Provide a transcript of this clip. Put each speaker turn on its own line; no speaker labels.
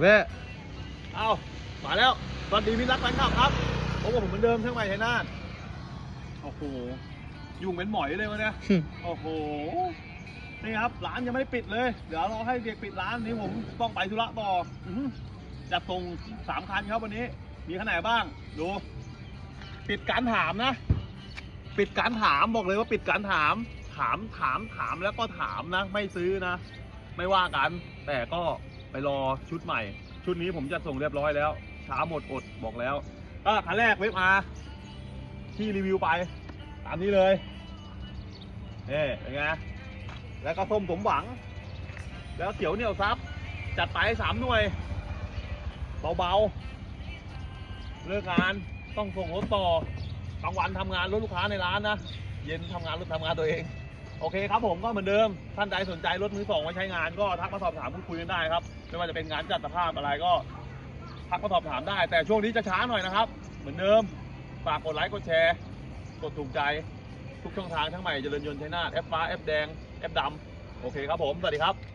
แว่
เอามาแล้วสวัสดีมิตรรักแฟนคลับครับพบกับผมเหมือนเดิมช่างใหม่ชัยนาทโอ้โหยุ่งเป็นหมอยเลยวะเนี่ยโอ้โหนี่ครับร้านยังไม่ปิดเลย เดี๋ยวรอให้เด็กปิดร้านนี้ผมต้องไปธุระต่ออื้อหือจะส่งสามคันครับวันนี้ มีคันไหนบ้าง ดู ปิดการถามนะ ปิดการถามบอกเลยว่าปิดการถาม ถามถามถามแล้วก็ถามนะ ไม่ซื้อนะ ไม่ว่ากัน แต่ก็ ไปรอชุดใหม่ ชุดนี้ผมจะส่งเรียบร้อยแล้ว ช้าหมดอดบอกแล้วก็คันแรกเว็บอาที่รีวิวไป ตามนี้เลยเอ๊เป็นไงแล้วก็ส้มสมหวัง แล้วเขียวเหนียวซับ จัดไปสามหน่วย เบาๆ เลิกงานต้องส่งรถต่อกลางวันทำงานรถลูกค้าในร้านนะ เย็นทำงานรถทำงานตัวเอง โอเคครับผมก็เหมือนเดิมท่านใดสนใจรถมือสองไว้ใช้งานก็ทักมาสอบถามพูดคุยกันได้ครับไม่ว่าจะเป็นงานจัดสภาพอะไรก็ทักมาสอบถามได้ แต่ช่วงนี้จะช้าหน่อยนะครับ เหมือนเดิมฝากกดไลค์กดแชร์กดถูกใจ ทุกช่องทางทั้งใหม่เจริญยนต์ชัยนาทแอปฟ้าแอปแดงแอปดำโอเคครับผมสวัสดีครับ